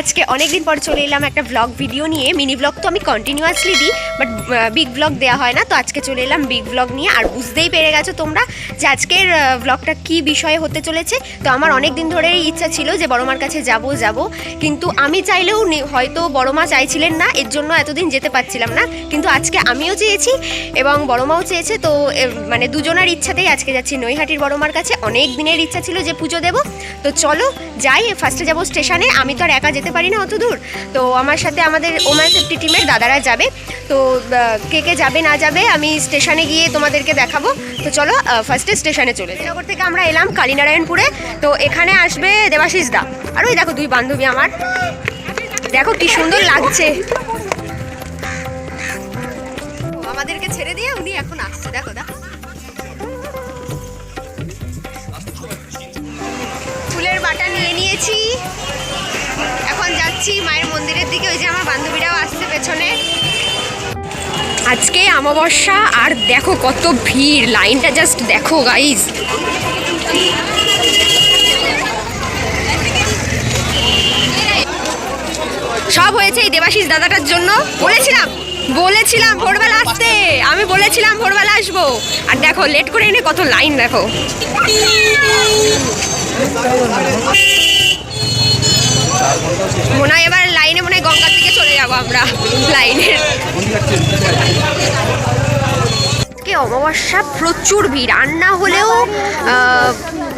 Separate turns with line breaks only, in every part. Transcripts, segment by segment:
আজকে অনেক দিন পর চলে এলাম একটা ব্লগ ভিডিও নিয়ে। মিনি ব্লগ তো আমি কন্টিনিউয়াসলি দিই বাট বিগ ব্লগ দেওয়া হয় না, তো আজকে চলে এলাম বিগ ব্লগ নিয়ে। আর বুঝতেই পেরে গেছো তোমরা যে আজকের ব্লগটা কি বিষয়ে হতে চলেছে? তো আমার অনেক দিন ধরেই ইচ্ছা ছিল যে বড় মার কাছে যাব যাব। কিন্তু আমি চাইলেও হয়তো বড় মা চাইছিলেন না, এর জন্য এতদিন যেতে পারছিলাম না। কিন্তু আজকে আমিও চেয়েছি এবং বড় মাও চেয়েছে, তো মানে দুজনের ইচ্ছাতেই আজকে যাচ্ছি নৈহাটির বড় মার কাছে। অনেক দিনের ইচ্ছা ছিল যে পুজো দেব। তো চলো যাই ফার্স্টে যাব স্টেশনে আমি তো আর একা যেতে পারি না অত দূর। তো আমার সাথে আমাদের ওম্যান সেফটি টিমের দাদারা যাবে। তো কে কে যাবে না যাবে আমি স্টেশনে গিয়ে তোমাদেরকে দেখাবো। তো চলো ফার্স্টে স্টেশনে চলে যাই। নগর থেকে আমরা এলাম কালীনারায়ণপুরে। তো এখানে আসবে দেবাশিস দা। আর ওই দেখো দুই বান্ধবী আমার। দেখো কি সুন্দর লাগছে। আমাদেরকে ছেড়ে দিয়ে উনি এখন আসছে, দেখো দেখো। ফুলের বাটা নিয়ে নিয়েছি। যাচ্ছি মায়ের মন্দিরের দিকে, ওই যে আমার বান্ধবীরাও আসছে পেছনে। আজকে অমাবস্যা, আর দেখো কত ভিড়, লাইনটা জাস্ট দেখো গাইজ সব হয়েছে এই দেবাশিস দাদাটার জন্য। বলেছিলাম বলেছিলাম ভোরবেলা আসতে। আমি বলেছিলাম ভোরবেলা আসব। আর দেখো লেট করে এনে কত লাইন দেখো। মনে হয় এবার লাইনে মনে হয় গঙ্গার দিকে চলে যাব আমরা লাইনের আজকে অমাবস্যা, প্রচুর ভিড়। আর না হলেও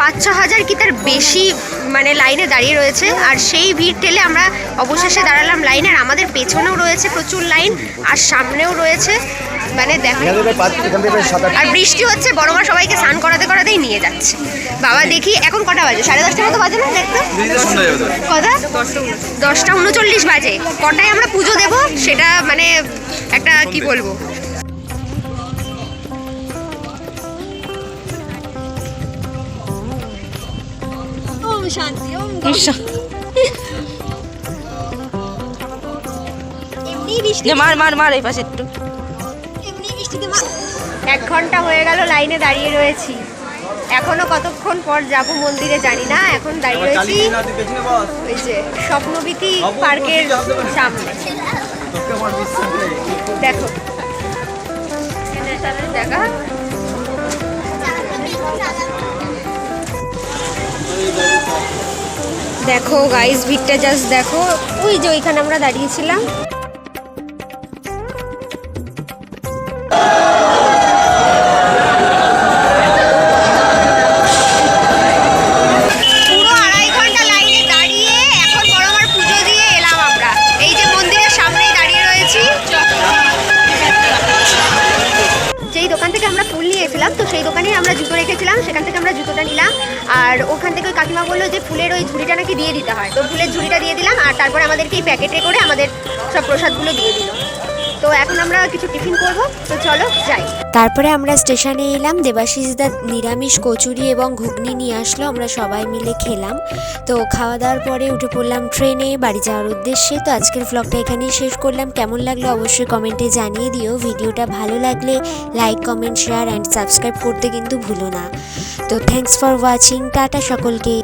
পাঁচ ছ হাজার কি তার বেশি মানে লাইনে দাঁড়িয়ে রয়েছে। আর সেই ভিড় ঠেলে আমরা অবশেষে দাঁড়ালাম লাইনে। আর আমাদের পেছনেও রয়েছে প্রচুর লাইন, আর সামনেও রয়েছে। মানে দেখো। আর বৃষ্টি হচ্ছে বড় মা সবাইকে স্নান করাতে করাতেই নিয়ে যাচ্ছে। বাবা দেখি এখন কটা বাজে? সাড়ে দশটার মতো বাজে না দেখতো? কথা? দশটা উনচল্লিশ বাজে। কটায় আমরা পুজো দেব? সেটা মানে একটা কি বলব?
মার মার মার এই পাশে একটু।
এক ঘণ্টা হয়ে গেল লাইনে দাঁড়িয়ে রয়েছি। এখনও কতক্ষণ পর যাব মন্দিরে জানি না এখন দাঁড়িয়ে রয়েছি ওই যে স্বপ্নবীতি পার্কের সামনে। দেখো। দেখা দেখো গাইস ভিড়টা জাস্ট দেখো। ওই যে ওইখানে আমরা দাঁড়িয়েছিলাম। সেই দোকানেই আমরা জুতো রেখেছিলাম, সেখান থেকে আমরা জুতোটা নিলাম। আর ওখান থেকে ওই কাকিমা বলল যে ফুলের ওই ঝুড়িটা নাকি দিয়ে দিতে হয়। তো ফুলের ঝুড়িটা দিয়ে দিলাম, আর তারপর আমাদেরকে এই প্যাকেটে করে আমাদের সব প্রসাদগুলো দিয়ে দিল। তো এখন আমরা কিছু টিফিন করব, তো চলো যাই।
তারপরে আমরা স্টেশনে এলাম, দেবাশিসদা নিরামিষ কচুরি এবং ঘুগনি নিয়ে আসলো, আমরা সবাই মিলে খেলাম। তো খাওয়া দাওয়ার পরে উঠে পড়লাম ট্রেনে, বাড়ি যাওয়ার উদ্দেশ্যে। তো আজকের ভ্লগটা এখানেই শেষ করলাম। কেমন লাগল অবশ্যই কমেন্টে জানিয়ে দিও। ভিডিওটা ভালো লাগলে like comment share and subscribe করতে কিন্তু ভুলো না। তো থ্যাঙ্কস ফর ওয়াচিং টাটা সকলকে।